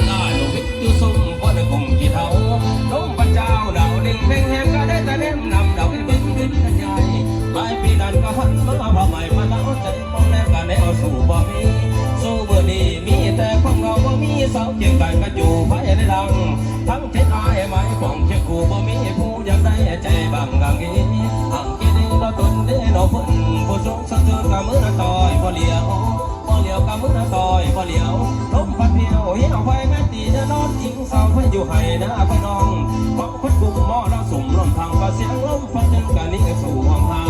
สู้สู้สมดมกินอาลูกวิทย์อยู่สมบ่ได้คงที่เท่าลมพระเจ้าดาวเด่งเพ่งแหงก็ได้แต่เล่มนำดาวให้บินบินกันใหญ่ปลายปีนั้นก็พันมาบ่ใหม่มาแล้วใจมองแนวกันแนวสู้บ่มีสู้เบอร์นี้มีแต่ของเราบ่มีเสาเคียงกันก็อยู่ภายในดังทั้งเจ็ดอายไม้ของเจ้ากูบ่มีผู้อยากได้ใจบางกังอีอังกินเราตนเด้นอพุ่นผู้สงสารเธอกับมือต่อยบ่เหลียว เหลียวกับมือต่อยบ่เหลียวลมพัดเพียวเหี่ยวไฟแม่ตีจะนอนอิงเสาไฟอยู่ให้นะพี่น้องของคนกลุ่มหม้อเราสุ่มลมทางก็เสียงลมฟันจนกันนี้สู่ห้องหา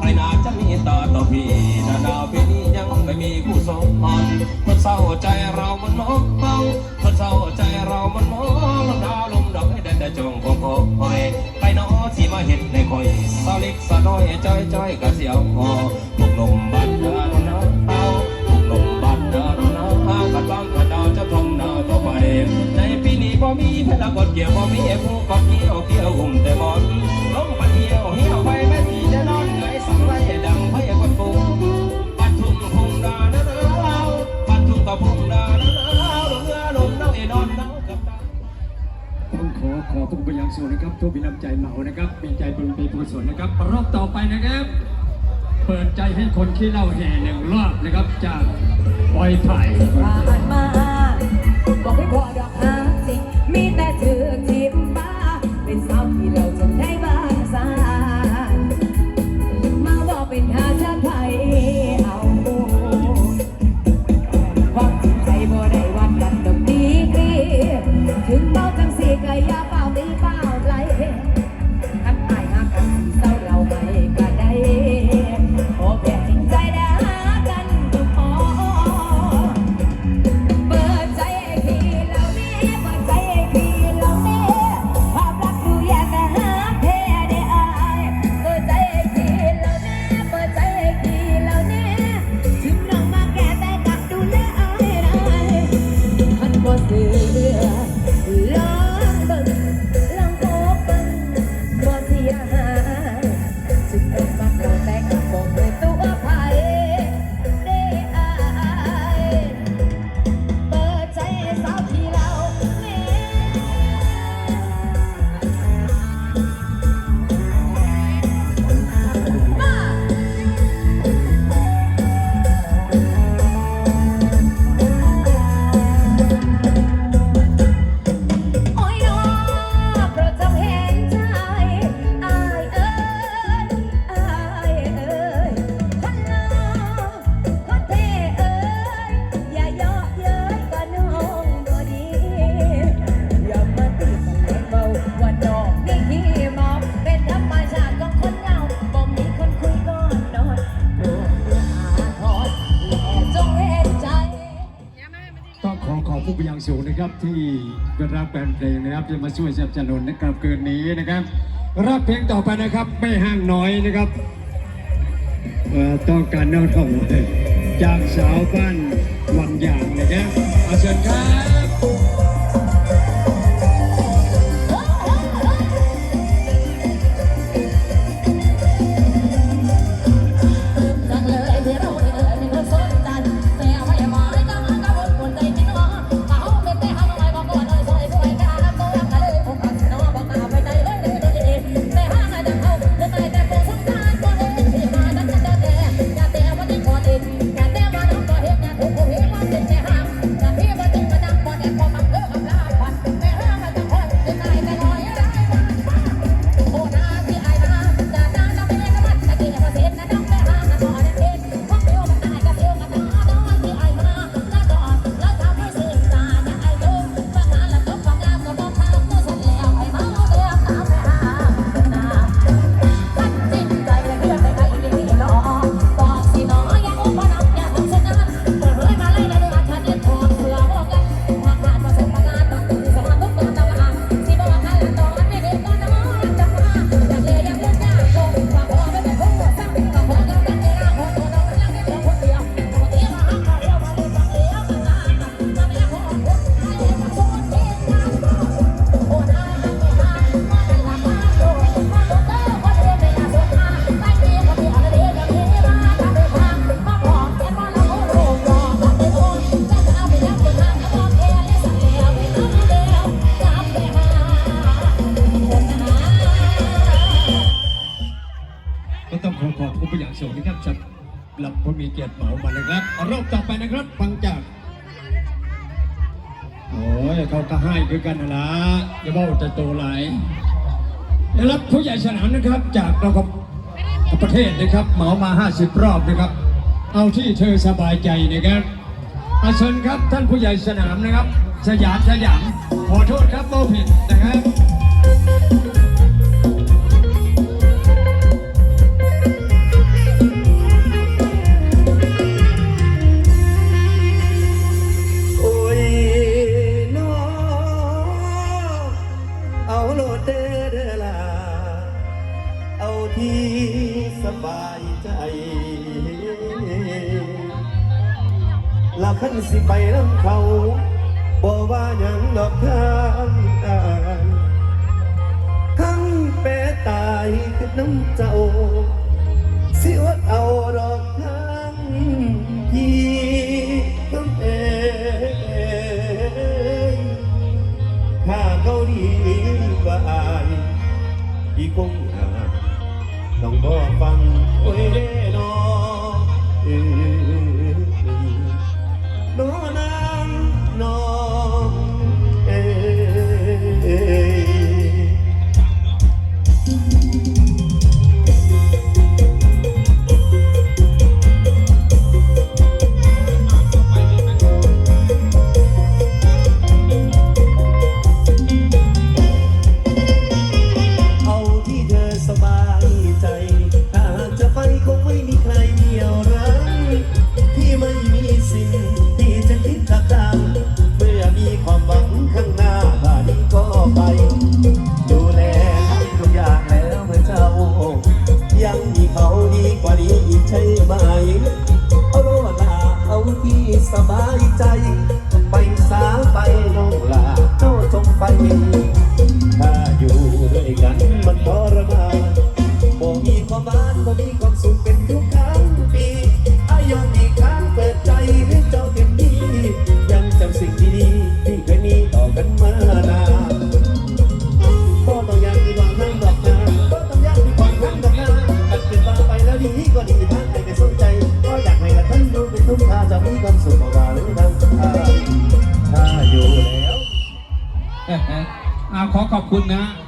ไอ้นาจะมีต่อต่อพี่นาดาวปีนี้ยังไม่มีผู้สมพรคนเศร้าใจเรามันน้องเมาคนเศร้าใจเรามันน้องลมดาวลมดอกให้ได้แต่จงคงคอยไปน้อสิมาเห็นในคอยสาวเล็กสาวน้อยจ้อยจ้อยกะเสียวคอพวกลมบา ดเกี่ยวบ่มีผู้กดเกี่ยวเกี่ยวหุ่มแต่บอลลมปัดเกี่ยวเหี่ยวไปแม่ทีจะนอนเหนื่อยสั่งไรดังไฟกดปุ่มปัดทุ่งพุ่งดาดาดาวปัดทุ่งกับพุ่งดาดาดาวลงเรือลงน้ำเอนอนน้ำกับตาต้องขอขอบพระคุณไปยังสูงนะครับทุกมีน้ำใจเหมานะครับมีใจบุญมีกุศลนะครับรอบต่อไปนะครับเปิดใจให้คนที่เล่าแห่หนึ่งรอบนะครับจากปอยไผ่ผ่านมาบอกให้พอดอกหาสิมีแต่เธอ อบคุณไปยังสูงนะครับที่เป็นรับแฟนเพลงนะครับที่มาช่วยสนับสนุนนะครับเกินนี้นะครับรับเพลงต่อไปนะครับไม่ห่างน้อยนะครับต้องการเน่าท่องจากสาวบ้านวังอย่างนะครับอาเชิญครับ วั สูงนะครับจับหลับผู้มีเกียรติเหมามานะครับรอบต่อไปนะครับฟังจากโอ้ยเขาก็ให้คือกันนะละอย่าบอกจะโตหลายได้รับผู้ใหญ่สนามนะครับจากเรากับประเทศนะครับเหมามา 50 รอบนะครับ เอาที่เธอสบายใจนะครับอาเชิญครับท่านผู้ใหญ่สนามนะครับ สยามสยามขอโทษครับโมผิดนะครับ สบายใจละขันสิไปน้ำเขาบ่ว่ายังดอกทางอ่านทั้งเปตายคือน้ำเจ้า สิอดเอาดอกทางพี่น้ำเอยถ้าเขาดีกว่าอายพี่คง บ่ฟังโอ้ย คุณนะ